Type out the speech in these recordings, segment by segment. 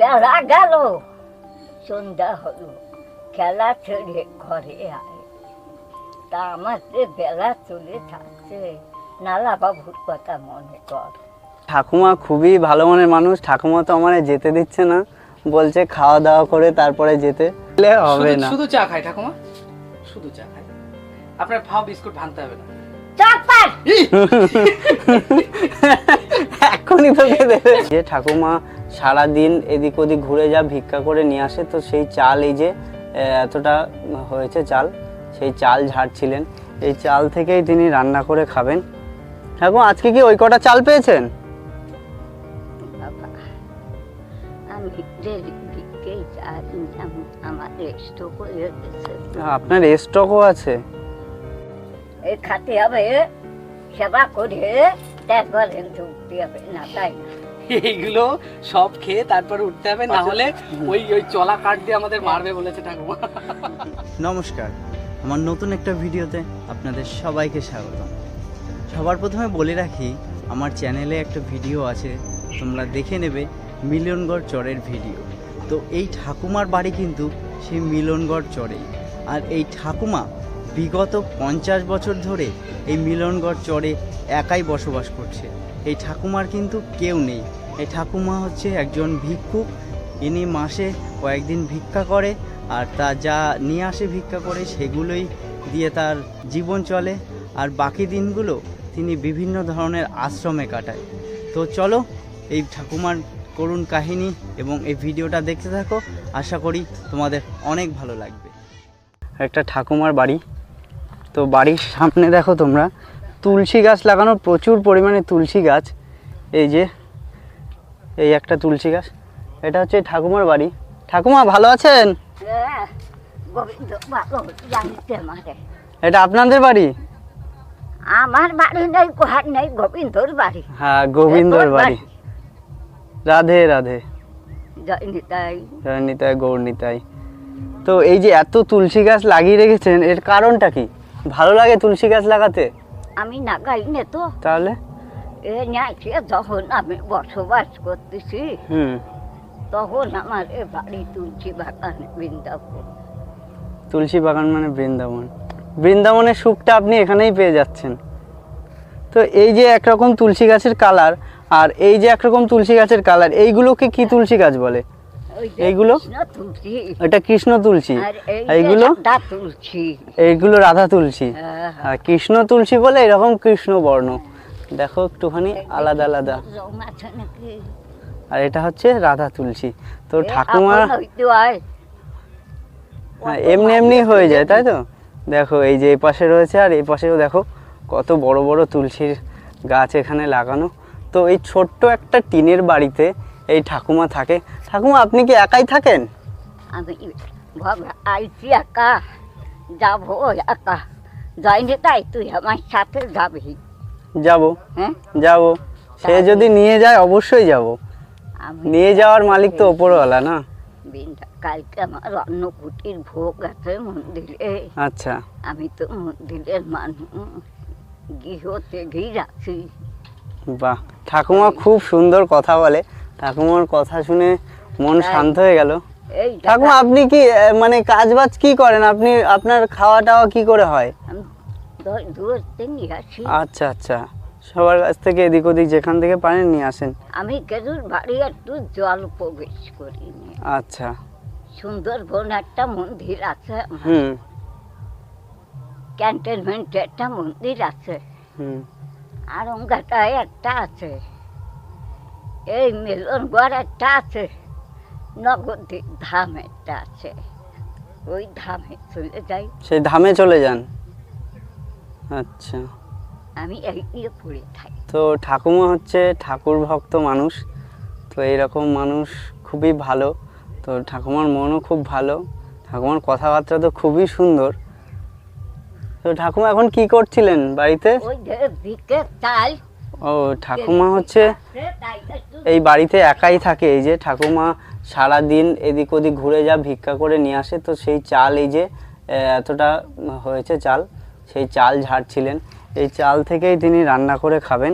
বেলা গেল। সন্ধ্যা হলো খেলা ছেড়ে ঘরে আয়। তা আমার যে বেলা চলে থাকছে নালা বাবুর কথা মনে কর। ঠাকুমা খুবই ভালো মনের মানুষ ঠাকুমা তো আমার যেতে দিচ্ছে না। বলছে খাওয়া দাওয়া করে তারপরে যেতে হবে না। শুধু চা খাই ঠাকুমা শুধু চা খাই। আপনার ভাও বিস্কুট ভাঙতে হবে না। এখনই তোকে দেবে যে ঠাকুমা সারা দিন এদিক ওদিক ঘুরে যা ভিক্ষা করে নিয়ে আসে। তো সেই চাল এই যে এতটা হয়েছে চাল সেই চাল ঝাড়ছিলেন। এই চাল থেকেই তিনি রান্না করে খাবেন। ঠাকুমা আজকে কি ওই কটা চাল পেয়েছেন? আপনার স্টকও আছে? এই খাতে হবে সেবা করে তারপরে হবে না তাই না? এইগুলো সব খেয়ে তারপর উঠতে হবে না হলে ওই ওই চলা কাঠ দিয়ে আমাদের মারবে বলেছে ঠাকুমা। নমস্কার আমার নতুন একটা ভিডিওতে আপনাদের সবাইকে স্বাগতম। সবার প্রথমে বলে রাখি আমার চ্যানেলে একটা ভিডিও আছে তোমরা দেখে নেবে মিলনগড় চরের ভিডিও। তো এই ঠাকুমার বাড়ি কিন্তু সেই মিলনগড় চরেই। আর এই ঠাকুমা বিগত পঞ্চাশ বছর ধরে এই মিলনগড় চরে একাই বসবাস করছে। এই ঠাকুমার কিন্তু কেউ নেই। এই ঠাকুমা হচ্ছে একজন ভিক্ষুক। ইনি মাসে কয়েকদিন ভিক্ষা করে আর তা যা নিয়ে আসে ভিক্ষা করে সেগুলোই দিয়ে তার জীবন চলে। আর বাকি দিনগুলো তিনি বিভিন্ন ধরনের আশ্রমে কাটায়। তো চলো এই ঠাকুমার করুণ কাহিনী এবং এই ভিডিওটা দেখতে থাকো। আশা করি তোমাদের অনেক ভালো লাগবে। একটা ঠাকুমার বাড়ি। তো বাড়ির সামনে দেখো তোমরা তুলসী গাছ লাগানো প্রচুর পরিমাণে তুলসী গাছ। এই যে এই একটা তুলসী গাছ। এটা হচ্ছে ঠাকুমার বাড়ি। ঠাকুমা ভালো আছেন? হ্যাঁ, এটা আপনাদের বাড়ি? আমার বাড়ি নেই কোহার নেই গোবিন্দর বাড়ি। হ্যাঁ গোবিন্দর বাড়ি। রাধে রাধে। তাই নিতাই গৌর নিতাই তো এই যে এত তুলসী গাছ লাগিয়ে রেখেছেন এর কারণটা কি? ভালো লাগে তুলসী গাছ লাগাতে? আমি না গাইনে তো। তাহলে? এ নিয়েছে যখন আমি বসবাস করতেছি হুম। তখন আমার এ বাড়ি তুলসী বাগান বৃন্দাবন। তুলসী বাগান মানে বৃন্দাবন। বৃন্দাবনের সুখটা আপনি এখানেই পেয়ে যাচ্ছেন। তো এই যে একরকম তুলসী গাছের কালার আর এই যে একরকম তুলসী গাছের কালার এইগুলোকে কি তুলসী গাছ বলে? এইগুলো? এটা কৃষ্ণ তুলসী। এইগুলো? এইগুলো রাধা তুলসী। হ্যাঁ, আর কৃষ্ণ তুলসী বলে এরকম কৃষ্ণ বর্ণ। দেখো একটুখানি আলাদা আলাদা। আর এটা হচ্ছে রাধা তুলসী। তো ঠাকুমা হয়। হ্যাঁ, এমনি এমনি হয়ে যায় তাই তো? দেখো এই যে এই পাশে রয়েছে আর এই পাশেও দেখো কত বড় বড় তুলসীর গাছ এখানে লাগানো। তো এই ছোট্ট একটা টিনের বাড়িতে এই ঠাকুমা থাকে। ঠাকুমা আপনি কি একাই থাকেন? আমি আইছি একা? যাব একা। যাইনি তাই তুই আমার সাথে যাবি। যাব। হ্যাঁ? যাব। সে যদি নিয়ে যায় অবশ্যই যাব। নিয়ে যাওয়ার মালিক তো ওপরওয়ালা না? কালকে আমার অন্নকুটির ভোগ আছে মন্দিরে। আচ্ছা। আমি তো মন্দিরের মানুষ। গৃহতে ঘি রাখি বাহ ঠাকুমা খুব সুন্দর কথা বলে। ঠাকুমার কথা শুনে মন শান্ত হয়ে গেল। এই ঠাকুমা আপনি কি মানে কাজ বাজ কি করেন? আপনি আপনার খাওয়া টাওয়া কি করে হয়? আচ্ছা আচ্ছা। সবার কাছ থেকে এদিক ওদিক যেখান থেকে পারেন নিয়ে আসেন। আমি কেজুর বাড়ি একটু জল প্রবেশ করিনি আচ্ছা। সুন্দরবন একটা মন্দির আছে। হুম। ক্যান্টনমেন্টে একটা মন্দির আছে। হুম। আরঙ্গাটায় একটা আছে। এই মিলনগড় একটা আছে নগদী ধাম একটা আছে। ওই ধামে চলে যাই। সেই ধামে চলে যান? আচ্ছা। আমি এই নিয়ে পড়ে থাকি। তো ঠাকুমা হচ্ছে ঠাকুর ভক্ত মানুষ তো এইরকম মানুষ খুবই ভালো। তো ঠাকুমার মনও খুব ভালো ঠাকুমার কথাবার্তা তো খুবই সুন্দর। তো ঠাকুমা এখন কি করছিলেন বাড়িতে? ওই যে দিকে চাল ও ঠাকুমা হচ্ছে এই বাড়িতে একাই থাকে। এই যে ঠাকুমা সারা দিন এদিক ওদিক ঘুরে যা ভিক্ষা করে নিয়ে আসে তো সেই চাল এই যে এতটা হয়েছে চাল সেই চাল ঝাড়ছিলেন। এই চাল থেকেই তিনি রান্না করে খাবেন।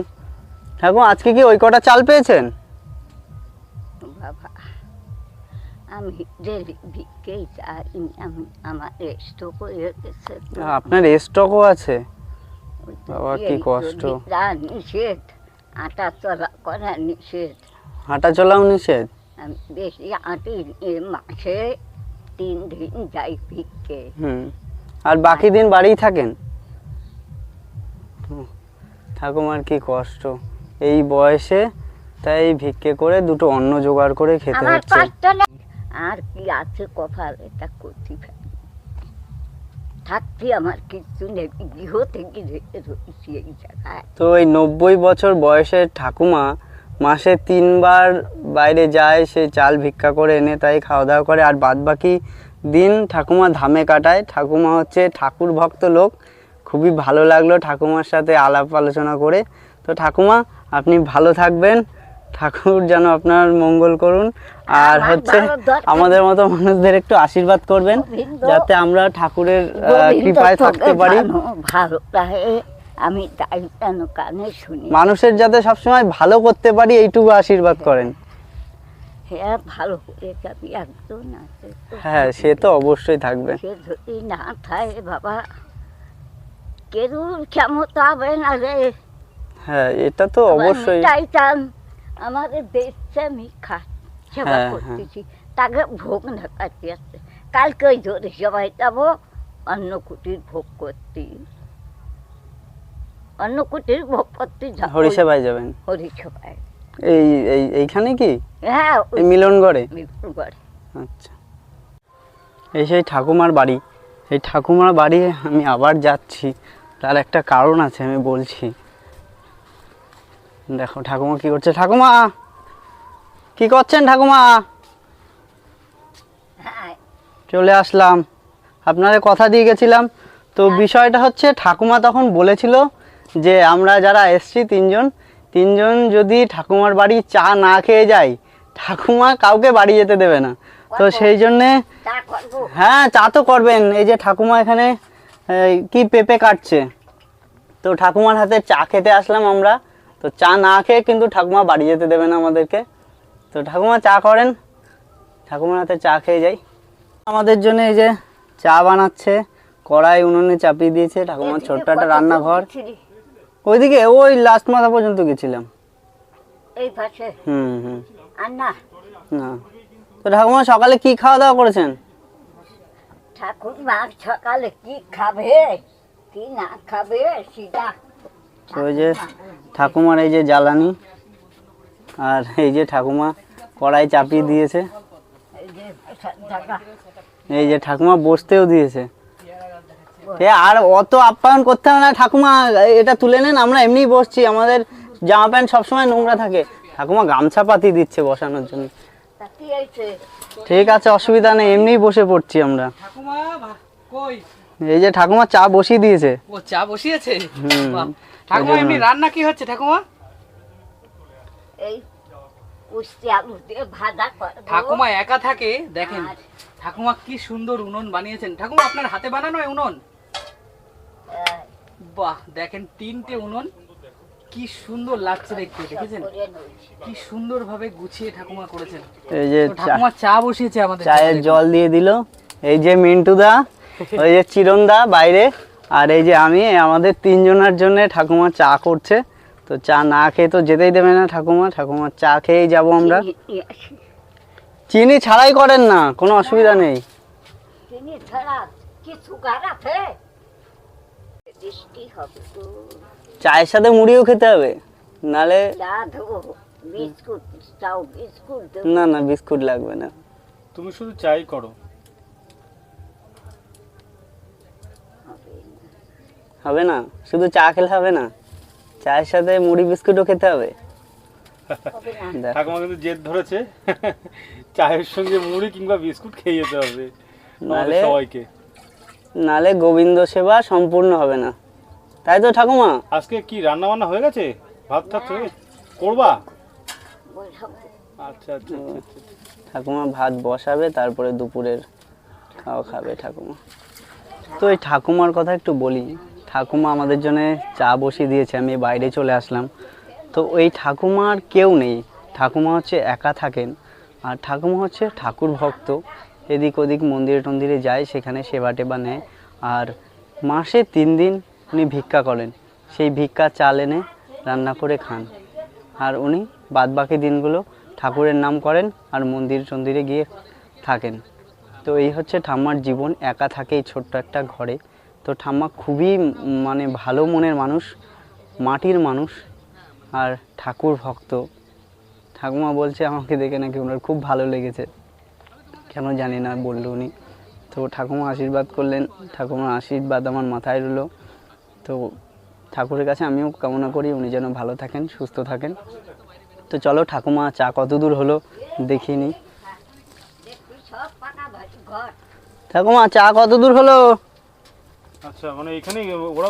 ঠাকুমা আজকে কি ওই কটা চাল পেয়েছেন? বাবা। আপনার স্টকও আছে? বাবা, কি কষ্ট। নিষেধ আটা চলা করা নিষেধ। হাঁটা চলাও নিষেধ? বেশি আটি মাসে তিন দিন যাই ভিক্ষে। হুম। আর বাকি দিন বাড়িই থাকেন? ঠাকুমার কি কষ্ট। এই বয়সে তাই ভিক্ষে করে দুটো অন্ন জোগাড় করে খেতে হচ্ছে। আর কি আছে কপাল এটা করতে থাকতে আমার কিছু নেই, গৃহ থেকে রয়েছি এই জায়গায়। তো এই নব্বই বছর বয়সের ঠাকুমা মাসে তিনবার বাইরে যায়, সে চাল ভিক্ষা করে এনে তাই খাওয়া দাওয়া করে, আর বাদ বাকি দিন ঠাকুমা ধামে কাটায়। ঠাকুমা হচ্ছে ঠাকুর ভক্ত লোক, খুবই ভালো লাগল ঠাকুমার সাথে আলাপ আলোচনা করে। তো ঠাকুমা, আপনি ভালো থাকবেন। ঠাকুর যেন আপনার মঙ্গল করুন। আর হচ্ছে আমাদের মতো মানুষদের একটু আশীর্বাদ করবেন যাতে আমরা ঠাকুরের কৃপায় থাকতে পারি। ভালো আমি তাই যেন কানে শুনি। মানুষের যাতে সবসময় ভালো করতে পারি এইটুকু আশীর্বাদ করেন। হ্যাঁ ভালো করে যাবি একজন আছে হ্যাঁ সে তো অবশ্যই থাকবে। সে যদি না থাকে বাবা কেউ ক্ষমতা হবে না রে। হ্যাঁ এটা তো অবশ্যই। চান আমাদের দেখছে আমি সেবা হ্যাঁ, করতেছি। তাকে ভোগ না কাটি কালকে ওই ধরে সবাই যাব অন্নকুটির ভোগ করতে। অন্নকুটির ভোগ করতে হরিসেবায় যাবেন? হরিসভায়। এই এই এইখানে কি? হ্যাঁ এই মিলনগড়ে? বিপুলগড়ে আচ্ছা। এই সেই ঠাকুমার বাড়ি। এই ঠাকুমার বাড়ি আমি আবার যাচ্ছি। তার একটা কারণ আছে আমি বলছি। দেখো ঠাকুমা কি করছে? ঠাকুমা! কি করছেন ঠাকুমা? হ্যাঁ চলে আসলাম। আপনারে কথা দিয়ে গেছিলাম। তো বিষয়টা হচ্ছে ঠাকুমা তখন বলেছিল যে আমরা যারা এসছি তিনজন তিনজন যদি ঠাকুমার বাড়ি চা না খেয়ে যাই ঠাকুমা কাউকে বাড়ি যেতে দেবে না। তো সেই জন্যে হ্যাঁ চা তো করবেন। এই যে ঠাকুমা এখানে কি পেঁপে কাটছে। তো ঠাকুমার হাতে চা খেতে আসলাম আমরা। তো চা না খেয়ে কিন্তু ঠাকুমা বাড়ি যেতে দেবে না আমাদেরকে। তো ঠাকুমা চা করেন। ঠাকুমার হাতে চা খেয়ে যাই। আমাদের জন্য এই যে চা বানাচ্ছে কড়াই উনুনে চাপিয়ে দিয়েছে ঠাকুমার ছোট্ট একটা রান্নাঘর। ওইদিকে ওই লাস্ট মাথা পর্যন্ত গেছিলাম। এই পাশে? হুম হুম। আর না? না। তো ঠাকুমা সকালে কি খাওয়া দাওয়া করেছেন? ঠাকুর সকালে কি খাবে? কি না খাবে সেটা তো ওই যে ঠাকুমার এই যে জ্বালানি আর এই যে ঠাকুমা কড়াই চাপিয়ে দিয়েছে। এই যে ঠাকুমা বসতেও দিয়েছে। আর অত আপ্যায়ন করতে হবে না ঠাকুমা এটা তুলে নেন আমরা এমনিই বসছি আমাদের জামা প্যান্ট সবসময় নোংরা থাকে। ঠাকুমা গামছা পাতি দিচ্ছে বসানোর জন্য। ঠিক আছে অসুবিধা নেই এমনিই বসে পড়ছি আমরা। এই যে ঠাকুমা চা বসিয়ে দিয়েছে। ও চা বসিয়েছে? হুম। বাহ। ঠাকুমা। এমনি রান্না কি হচ্ছে ঠাকুমা? এই উস্তি আলু দিয়ে ভাজা করব। ঠাকুমা একা থাকে দেখেন। ঠাকুমা কি সুন্দর উনুন বানিয়েছেন। ঠাকুমা আপনার হাতে বানানো এই উনুন? বাহ দেখেন তিনটে উনুন। কি সুন্দর লাগছে দেখতে দেখেছেন? কি সুন্দর ভাবে গুছিয়ে ঠাকুমা করেছেন। এই যে চা ঠাকুমা চা বসিয়েছে আমাদের চায়ের জল দিয়ে দিল। এই যে মিন্টু দা ওই যে চিরন দা বাইরে। আর এই যে আমি আমাদের তিনজনের জন্য ঠাকুমা চা করছে। তো চা না খেয়ে তো যেতেই দেবে না ঠাকুমা। ঠাকুমার চা খেয়েই যাব আমরা। চিনি ছাড়াই করেন না কোনো অসুবিধা নেই। চিনি ছাড়া কি আছে? বৃষ্টি হবে তো। চায়ের সাথে মুড়িও খেতে হবে। নালে না না বিস্কুট লাগবে না। তুমি শুধু চাই করো হবে না। হবে না? শুধু চা খেলে হবে না? চায়ের সাথে মুড়ি বিস্কুটও খেতে হবে? ঠাকুমা কিন্তু জেদ ধরেছে। চায়ের সঙ্গে মুড়ি কিংবা বিস্কুট খেয়ে যেতে হবে। নালে- সবাইকে। নালে গোবিন্দ সেবা সম্পূর্ণ হবে না। তাই তো ঠাকুমা? আজকে কি রান্না বান্না হয়ে গেছে? ভাত টাত করবা? আচ্ছা আচ্ছা আচ্ছা, আচ্ছা। ঠাকুমা ভাত বসাবে তারপরে দুপুরের খাওয়া খাবে ঠাকুমা। তো এই ঠাকুমার কথা একটু বলি। ঠাকুমা আমাদের জন্য চা বসিয়ে দিয়েছে, আমি বাইরে চলে আসলাম। তো ওই ঠাকুমার কেউ নেই। ঠাকুমা হচ্ছে একা থাকেন আর ঠাকুমা হচ্ছে ঠাকুর ভক্ত। এদিক ওদিক মন্দিরে টন্দিরে যায়, সেখানে সেবা টেবা নেয়। আর মাসে তিন দিন উনি ভিক্ষা করেন। সেই ভিক্ষা চাল এনে রান্না করে খান। আর উনি বাদবাকি দিনগুলো ঠাকুরের নাম করেন আর মন্দির টন্দিরে গিয়ে থাকেন। তো এই হচ্ছে ঠাম্মার জীবন। একা থাকে এই ছোট্ট একটা ঘরে। তো ঠাম্মা খুবই মানে ভালো মনের মানুষ, মাটির মানুষ আর ঠাকুর ভক্ত। ঠাকুমা বলছে আমাকে দেখে নাকি ওনার খুব ভালো লেগেছে। কেন জানি না বলল উনি। তো ঠাকুমা আশীর্বাদ করলেন। ঠাকুমার আশীর্বাদ আমার মাথায় রইল। তো ঠাকুরের কাছে আমিও কামনা করি উনি যেন ভালো থাকেন, সুস্থ থাকেন। তো চলো ঠাকুমা, চা কত দূর হলো দেখিনি ঠাকুমা, চা কত দূর হলো? আচ্ছা মানে এখানেই ওরা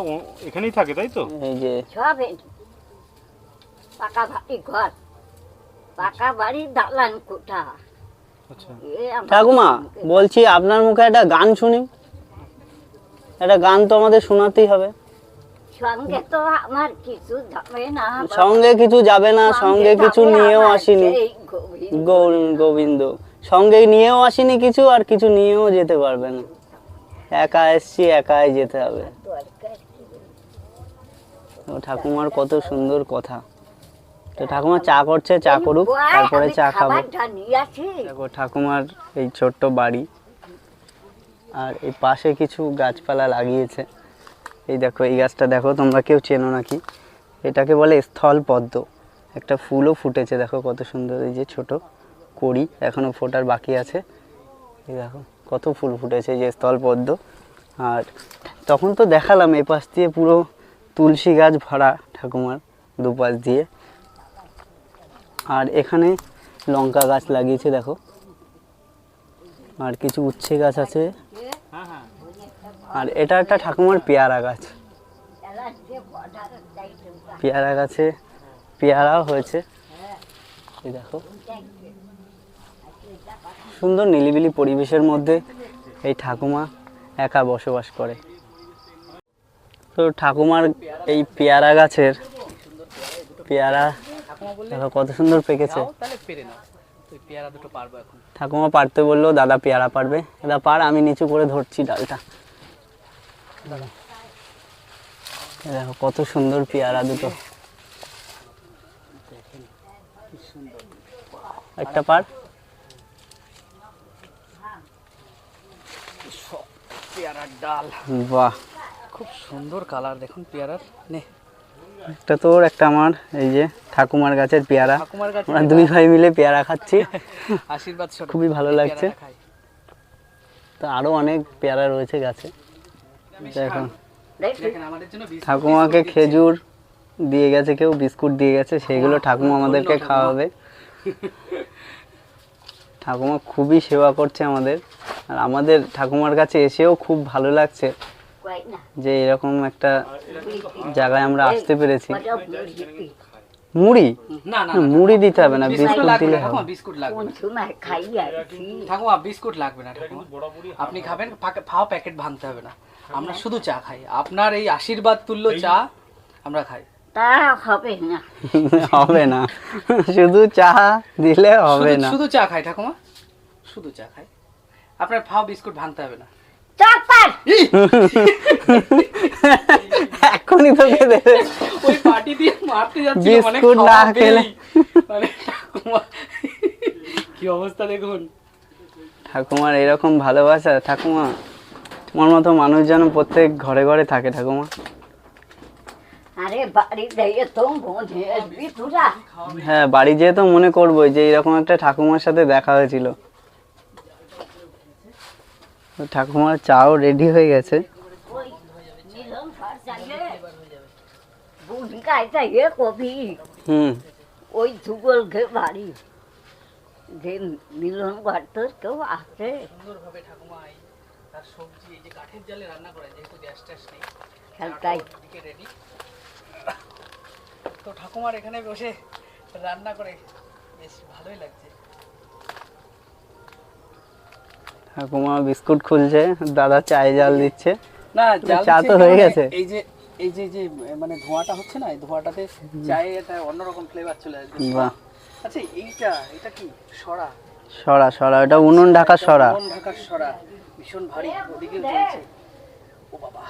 এখানেই থাকে তাই তো? এই যে। সব পাকা বাড়ি ঘর পাকা বাড়ি দালান কোঠা। আচ্ছা। ঠাকুমা বলছি আপনার মুখে একটা গান শুনি। একটা গান তো আমাদের শোনাতেই হবে। সঙ্গে তো আমার কিছু যাবে না সঙ্গে কিছু যাবে না সঙ্গে কিছু নিয়েও আসিনি। গোবিন্দ। সঙ্গে নিয়েও আসিনি কিছু আর কিছু নিয়েও যেতে পারবে না। একা এসছি একাই যেতে হবে? তো ঠাকুমার কত সুন্দর কথা। তো ঠাকুমা চা করছে চা করুক তারপরে চা খাব। দেখো ঠাকুমার এই ছোট্ট বাড়ি আর এই পাশে কিছু গাছপালা লাগিয়েছে। এই দেখো এই গাছটা দেখো তোমরা কেউ চেনো নাকি? এটাকে বলে স্থল পদ্ম। একটা ফুলও ফুটেছে দেখো কত সুন্দর এই যে ছোট কড়ি এখনও ফোটার বাকি আছে। এই দেখো। কত ফুল ফুটেছে যে স্থল পদ্ম আর তখন তো দেখালাম এ পাশ দিয়ে পুরো তুলসী গাছ ভরা ঠাকুমার দুপাশ দিয়ে। আর এখানে লঙ্কা গাছ লাগিয়েছে, দেখো। আর কিছু উচ্ছে গাছ আছে। আর এটা একটা ঠাকুমার পেয়ারা গাছ। পেয়ারা গাছে পেয়ারাও হয়েছে। দেখো। সুন্দর নিলিবিলি পরিবেশের মধ্যে এই ঠাকুমা একা বসবাস করে। তো ঠাকুমার এই পেয়ারা গাছের পেয়ারা দেখো কত সুন্দর পেকেছে। ঠাকুমা পারতে বলল দাদা পেয়ারা পারবে। দাদা পার আমি নিচু করে ধরছি ডালটা। দেখো কত সুন্দর পেয়ারা দুটো। একটা পার। পেয়ারার ডাল। বাহ। খুব সুন্দর কালার দেখুন পেয়ারার। নে। একটা তোর একটা আমার এই যে ঠাকুমার গাছের পেয়ারা। ঠাকুমার আমরা দুই ভাই মিলে পেয়ারা খাচ্ছি। আশীর্বাদ খুবই ভালো লাগছে। তো আরও অনেক পেয়ারা রয়েছে গাছে। দেখো। দেখি। দেখেন আমাদের জন্য বিস্কুট ঠাকুমাকে খেজুর দিয়ে গেছে কেউ বিস্কুট দিয়ে গেছে সেইগুলো ঠাকুমা আমাদেরকে খাওয়াবে। ঠাকুমা খুবই সেবা করছে আমাদের। আর আমাদের ঠাকুমার কাছে এসেও খুব ভালো লাগছে যে এরকম একটা জায়গায় আমরা আসতে পেরেছি। মুড়ি? না না মুড়ি দিতে হবে না বিস্কুট দিলে হবে। বিস্কুট লাগবে না। খাই ঠাকুমা বিস্কুট লাগবে না ঠাকুমা। আপনি খাবেন ফাও প্যাকেট ভাঙতে হবে না। আমরা শুধু চা খাই। আপনার এই আশীর্বাদ তুল্য চা আমরা খাই। তা হবে না। হবে না। শুধু চা দিলে হবে না। শুধু চা খাই ঠাকুমা। শুধু চা খাই। আপনার ফাও বিস্কুট ভাঙতে হবে না। এখনই তোকে দেবে ওই পার্টি দিয়ে মারতে যাচ্ছিল মানে বিস্কুট না খেলে। মানে কি অবস্থা দেখুন। ঠাকুমার এরকম ভালোবাসা ঠাকুমা তোমার মতো মানুষ যেন প্রত্যেক ঘরে ঘরে থাকে ঠাকুমা। আরে বাড়ি তো বোঝে আসবি তোরা। হ্যাঁ বাড়ি যেয়ে তো মনে করবোই যে এরকম একটা ঠাকুমার সাথে দেখা হয়েছিল। ঠাকুমার চাও রেডি হয়ে গেছে। হুম। ওই যুগল ঘে বাড়ি। যে মিলন ঘর তোর কেউ আছে। সুন্দরভাবে ঠাকুমা তার সবজি এই যে কাঠের জালে রান্না করেন যেহেতু গ্যাস ট্যাস নেই খেলতাই রেডি তো ঠাকুমার এখানে বসে রান্না করে বেশ ভালোই লাগছে। ঠাকুমা বিস্কুট খুলছে দাদা চায়ে জাল দিচ্ছে। না চা তো হয়ে গেছে। এই যে এই যে যে মানে ধোঁয়াটা হচ্ছে না এই ধোঁয়াটাতে চায়ে একটা অন্যরকম ফ্লেভার চলে আসবে। বাহ। আচ্ছা এইটা এটা কি? সরা? সরা সরা এটা উনুন ঢাকা সরা। মন ঢাকার সরা। ভীষণ ভারী ওদিকে জ্বলছে ও বাবা।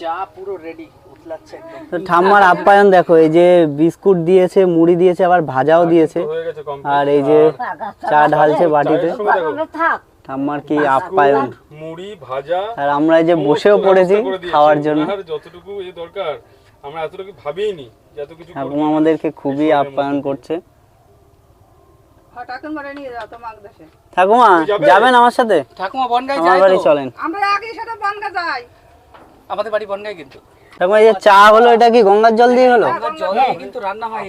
চা পুরো রেডি উতলাচ্ছে তো ঠাম্মার আপ্যায়ন দেখো এই যে বিস্কুট দিয়েছে মুড়ি দিয়েছে আবার ভাজাও দিয়েছে। হয়ে গেছে complete। আর এই যে চা ঢালছে বাটিতে। ঠাম্মার কি আপ্যায়ন? মুড়ি ভাজা আর আমরা এই যে বসেও পড়েছি দিয়েছে। খাওয়ার জন্য। যতটুকু এ দরকার আমরা এতটুকু ভাবিনি যে এত কিছু। ঠাকুমা আমাদেরকে খুবই আপ্যায়ন করছে। হঠাৎ করে নিয়ে যাও তোমার দেশে ঠাকুমা যাবেন আমার সাথে? ঠাকুমা বনগাই আমার বাড়ি চলেন। আমরা আগে সাথে বনগা যাই। আমাদের বাড়ি বনগাই কিন্তু। ঠাকুমা এই যে চা হলো এটা কি গঙ্গার জল দিয়ে হলো? গঙ্গার জল দিয়ে কিন্তু রান্না হয়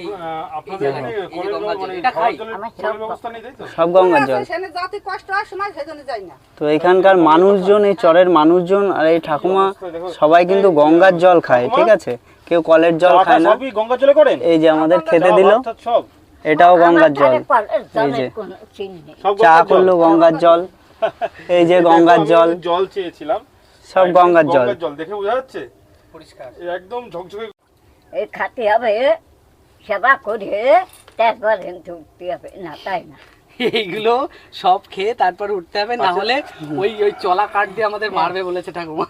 আপনাদের এই যে এখানে এই যে কলের গঙ্গার জল, মানে এটা খাই। আমার সব- ব্যবস্থা নেই তাই তো? সব গঙ্গার জল। সেখানে যাতে কষ্ট হয় সময় সেজন্য যাই না। তো এখানকার মানুষজন এই চরের মানুষজন আর এই ঠাকুমা সবাই কিন্তু গঙ্গার জল খায় ঠিক আছে? কেউ কলের জল খায় না। সবই গঙ্গার জলে করেন? এই যে আমাদের খেতে দিল। সব। এটাও গঙ্গার জল। জলের যে। কোনো চিন নেই। সব চা জল? করল গঙ্গার জল। এই যে গঙ্গার জল। জল চেয়েছিলাম। সব গঙ্গার জল। জল দেখে বোঝা যাচ্ছে? পরিষ্কার। একদম ঝকঝকে এই খাতে হবে সেবা করে তারপরে উঠতে হবে। না তাই না? এইগুলো সব খেয়ে তারপরে উঠতে হবে না হলে ওই ওই চলা কাঠ দিয়ে আমাদের মারবে বলেছে ঠাকুমা।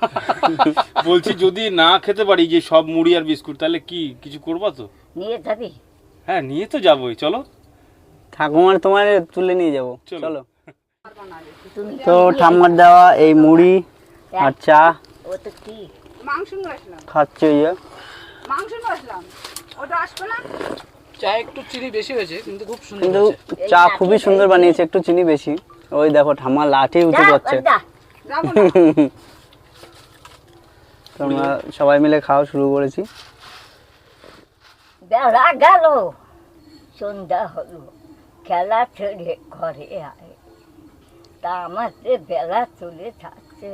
বলছি যদি না খেতে পারি যে সব মুড়ি আর বিস্কুট তাহলে কি কিছু করবা তো? নিয়ে যাবি? হ্যাঁ নিয়ে তো যাবোই চলো। ঠাকুমার তোমার তুলে নিয়ে যাব চলো। তো ঠাম্মার দেওয়া এই মুড়ি আর চা। খাচ্ছে ইয়ে মাংস নিয়ে আসলাম। ওটা আসবে না? চা একটু চিনি বেশি হয়েছে কিন্তু খুব সুন্দর কিন্তু চা খুবই সুন্দর বানিয়েছে একটু চিনি বেশি। ওই দেখো ঠাম্মা লাঠি উঁচু করছে। তোমরা সবাই মিলে খাওয়া শুরু করেছি। বেলা গেল সন্ধ্যা হলো, খেলা ছেড়ে ঘরে আয়। তা আমার যে বেলা চলে থাকছে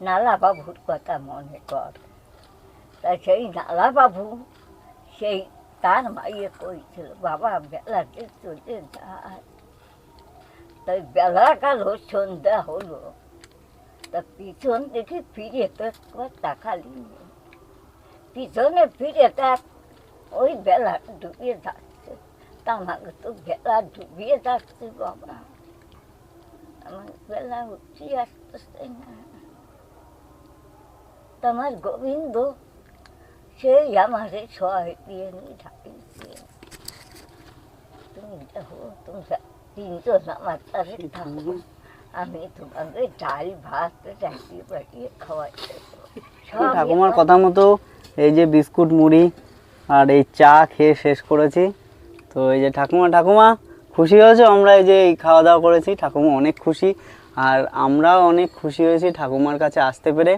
নালা বাবুর কথা মনে কর। তা সেই নালা বাবু সেই তার মাইয়ে কইছিল, বাবা বেলা যে চলে যায় তাই বেলা গেল, সন্ধ্যা হলো। তা পিছন দেখে ফিরে তো একবার তাকালি পিছনে ফিরে দেখ ওই বেলা ডুবিয়ে যাচ্ছে। তা আমাকে তো বেলা ডুবিয়ে যাচ্ছে বাবা। আমার বেলা উঠি আসতেছে না। তোমার গোবিন্দ সেই আমারে সহায় দিয়ে নিয়ে ঢাকিয়েছে তুমি দেখো তোমরা তিনজন আমার তারে থাকো। আমি তোমাকে ডাল ভাত রাখিয়ে বাড়িয়ে খাওয়াই। ঠাকুমার কথা মতো এই যে বিস্কুট মুড়ি আর এই চা খেয়ে শেষ করেছি। তো এই যে ঠাকুমা ঠাকুমা খুশি হয়েছে? আমরা এই যে এই খাওয়া দাওয়া করেছি ঠাকুমা অনেক খুশি। আর আমরাও অনেক খুশি হয়েছি ঠাকুমার কাছে আসতে পেরে।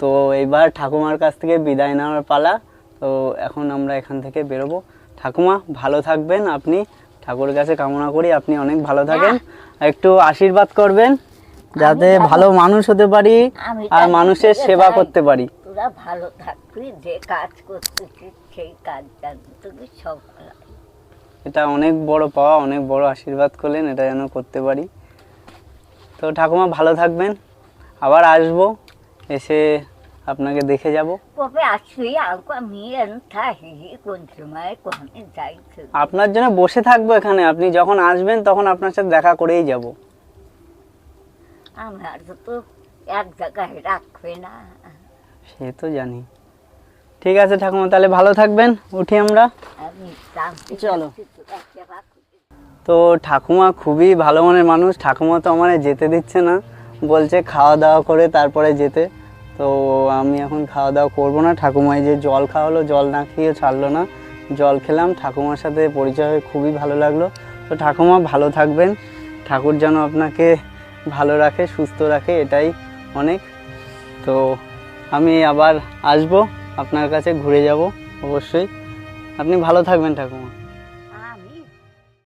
তো এবার ঠাকুমার কাছ থেকে বিদায় নেওয়ার পালা। তো এখন আমরা এখান থেকে বেরোবো। ঠাকুমা ভালো থাকবেন আপনি। ঠাকুরের কাছে কামনা করি আপনি অনেক ভালো থাকেন। একটু আশীর্বাদ করবেন যাতে ভালো মানুষ হতে পারি আর মানুষের সেবা করতে পারি। তোরা ভালো থাকবি যে কাজ করতেছিস। সেই কাজ জানি তুমি সব এটা অনেক বড় পাওয়া অনেক বড় আশীর্বাদ করলেন এটা যেন করতে পারি। তো ঠাকুমা ভালো থাকবেন। আবার আসব এসে আপনাকে দেখে যাব। আপনার জন্য বসে থাকব এখানে। আপনি যখন আসবেন তখন আপনার সাথে দেখা করেই যাব। আমার তো এক জায়গায় রাখবে না। সে তো জানি। ঠিক আছে ঠাকুমা, তাহলে ভালো থাকবেন, উঠি আমরা। চলো। তো ঠাকুমা খুবই ভালো মনের মানুষ, ঠাকুমা তো আমার যেতে দিচ্ছে না, বলছে খাওয়া দাওয়া করে তারপরে যেতে। তো আমি এখন খাওয়া দাওয়া করব না ঠাকুমায় যে জল খাওয়ালো, জল না খেয়ে ছাড়লো না, জল খেলাম, ঠাকুমার সাথে পরিচয় হয়ে খুবই ভালো লাগল। তো ঠাকুমা ভালো থাকবেন, ঠাকুর যেন আপনাকে ভালো রাখে, সুস্থ রাখে, এটাই অনেক। তো আমি আবার আসব। আপনার কাছে ঘুরে যাব অবশ্যই। আপনি ভালো থাকবেন ঠাকুমা।